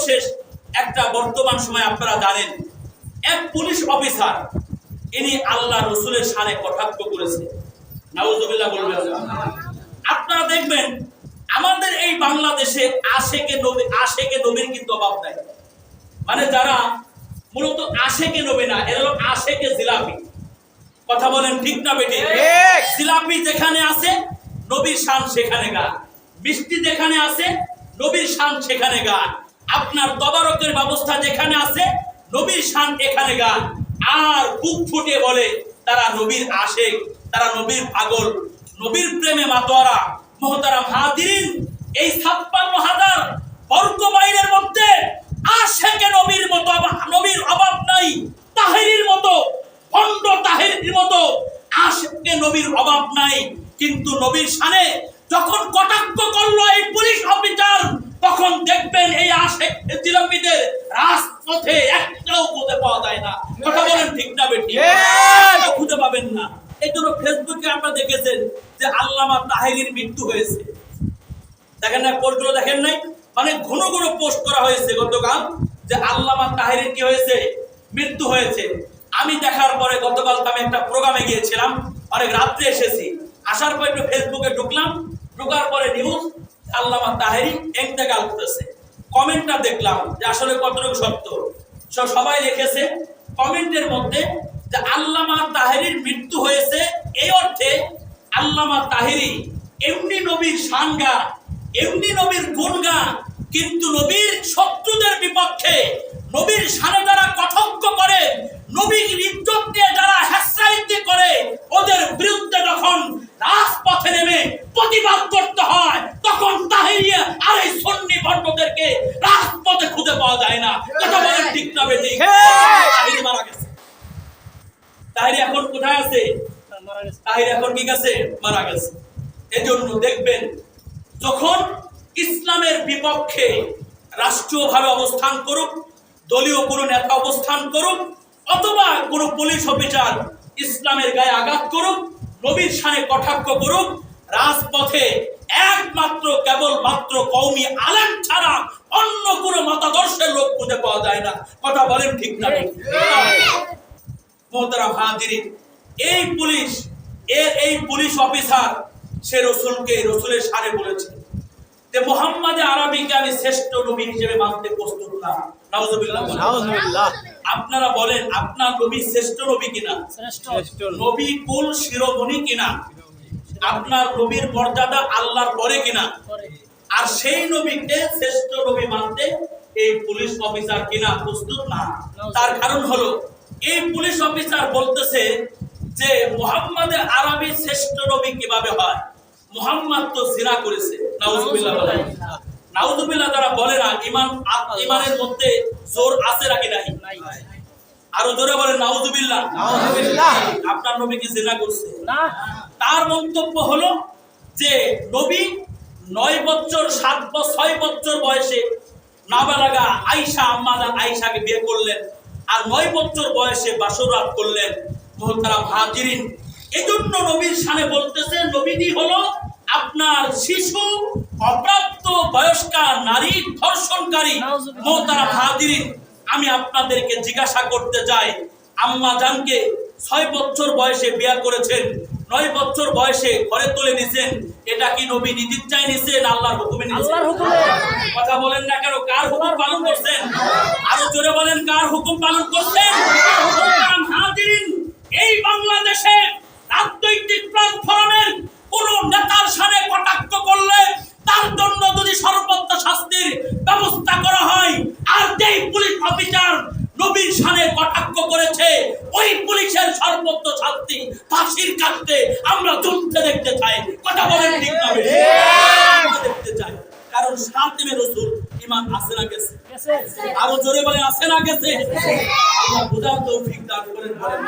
সর্বশেষ একটা বর্তমান সময় আপনারা জানেন এক পুলিশ অফিসার ইনি আল্লাহ রসুলের সানে কটাক্ষ করেছে। নাউজুবিল্লাহ বলবেন আপনারা দেখবেন আমাদের এই বাংলাদেশে আশেকে নবী আশেকে নবীর কিন্তু অভাব নাই। মানে যারা মূলত আশেকে নবী না এরা হলো আশেকে জিলাপি। কথা বলেন ঠিক না বেটি জিলাপি যেখানে আছে নবীর শান সেখানে গান। মিষ্টি যেখানে আছে নবীর শান সেখানে গান। আপনার তদারকের ব্যবস্থা যেখানে আছে, নবীর শান এখানে গান। আর বুক ফুটে বলে, তারা নবীর আশেক, তারা নবীর পাগল, নবীর প্রেমে মাতোয়ারা। মহতারা হাদিরিন এই ছাপ্পান্ন হাজার বর্গ মাইলের মধ্যে আশেকে নবীর মতো নবীর অভাব নাই, তাহেরির মতো, ভণ্ড তাহেরির মতো, আশেকে নবীর অভাব নাই। কিন্তু নবীর সানে যখন কটাক্ষ করল এই পুলিশ অফিসার তখন দেখবেন এই জিলাপিদের রাজপথে একটাও খুঁজে পাওয়া যায় না। কথা বলেন ঠিক না বেটি? খুঁজে পাবেন না। এই জন্য ফেসবুকে আপনারা দেখেছেন যে আল্লামা তাহেরির মৃত্যু হয়েছে। দেখেন না পোস্টগুলো দেখেন নাই? মানে ঘন ঘন পোস্ট করা হয়েছে গতকাল যে আল্লামা তাহেরির কি হয়েছে? মৃত্যু হয়েছে। আমি দেখার পরে গতকাল আমি একটা প্রোগ্রামে গিয়েছিলাম অনেক রাত্রে এসেছি। আসার পর একটু ফেসবুকে ঢুকলাম ঢোকার পরে নিউজ আল্লামা তাহেরি এন্তেকাল করেছে কমেন্টটা দেখলাম যে আসলে কতটুকু সত্য। সবাই লিখেছে, কমেন্টের মধ্যে যে আল্লামা তাহেরির মৃত্যু হয়েছে এই অর্থে আল্লামা তাহেরি এমনি নবীর সানগা এমনি নবীর গুণগা, কিন্তু নবীর শত্রুদের বিপক্ষে নবীর সানে যারা কটক্ষ করে, নবীর ইজ্জত দিয়ে যারা হ্যাসাইতি করে ওদের বিরুদ্ধে যখন রাজপথে নেমে প্রতিবাদ করতে হয় তখন তাহিরিয়া আর এই সন্নি ভণ্ডদেরকে রাজপথে খুঁজে পাওয়া যায় না। কথা বলেন ঠিক না। তাহিরি মারা গেছে তাহিরি এখন কোথায় আছে? তাহির এখন কি গেছে? মারা গেছে। এজন্য দেখবেন যখন ইসলামের বিপক্ষে রাষ্ট্রীয়ভাবে অবস্থান করুক দলীয় কোনো নেতা অবস্থান করুক অথবা কোনো পুলিশ অফিসার ইসলামের গায়ে আঘাত করুক নবীর সানে কটাক্ষ করুক রাজপথে একমাত্র কেবল মাত্র কৌমি আলেম ছাড়া অন্য কোনো মতাদর্শের লোক খুঁজে পাওয়া যায় না। কথা বলেন ঠিক না? মোহতারাম হাজিরিন এই পুলিশ এর এই পুলিশ অফিসার সে রসুলকে রসুলের সারে বলেছে যে মোহাম্মদে আরবিকে আমি শ্রেষ্ঠ নবী হিসেবে মানতে প্রস্তুত না। নাউজুবিল্লাহ। বলেন। নাউজুবিল্লাহ। আপনারা বলেন আপনার নবী শ্রেষ্ঠ নবী কিনা? শ্রেষ্ঠ। নবী। কুল শিরোমণি কিনা? আপনার নবীর মর্যাদা আল্লাহর পরে কিনা? আর সেই নবীকে শ্রেষ্ঠ নবী মানতে এই পুলিশ অফিসার কিনা প্রস্তুত না। তার কারণ হলো এই পুলিশ অফিসার বলতেছে যে মোহাম্মদের আরবি শ্রেষ্ঠ নবী কীভাবে হয়? মোহাম্মদ তো জিনা করেছে। নাউজুবিল্লাহ বলেন। নাউজুবিল্লাহ যারা বলে না ইমান ইমানের মধ্যে জোর আছে নাকি নাই? আরও জোরে বলেন নাউজুবিল্লাহ। নাউজুবিল্লাহ। আপনার নবী কি জিনা করছে? না। তার মন্তব্য হলো যে নবী নয় বছর, সাত বছর, ছয় বছর বয়সে নাবালাগা আইসা আম্মাদান আইসাকে বিয়ে করলেন। আর নয় বছর বয়সে বাসরাত করলেন মোহতারাম হাজিরিন। এজন্য নবীর সানে বলতেছে, নবীজি হলো আপনার শিশু, অপ্রাপ্ত, বয়স্কা নারী ধর্ষণকারী মোহতারাম হাজিরিন। আমি আপনাদেরকে জিজ্ঞাসা করতে চাই, আম্মা জানকে ছয় বছর বয়সে বিয়া করেছেন? নয় বছর বয়সে ঘরে তুলে নিছেন। এটা কি নবী নিজের চাই নিছেন আল্লাহর হুকুমে নিছেন আল্লাহর হুকুমে। কথা বলেন না কেন? কার হুকুম পালন করছেন? আরও জোরে বলেন কার হুকুম পালন করছেন মুহতারাম হাজিরিন, এই বাংলাদেশে রাজনৈতিক প্ল্যাটফর্মের কোন নেতার সামনে কটাক্ষ করলে তার জন্য যদি সর্বোচ্চ শাস্তির ব্যবস্থা করা হয় আর যেই পুলিশ অফিসার নবীর সানে কটাক্ষ করেছে ওই পুলিশের সর্বোচ্চ শাস্তি ফাঁসির কাটতে আমরা ঝুলতে দেখতে চাই। কথা বলেন ঠিক হবে দেখতে চাই। কারণ সাতিমে রসুল ইমান আসে না গেছে আরও জোরে বলে আসে না গেছে আল্লাহ বোঝার তৌফিক দান করেন বলেন।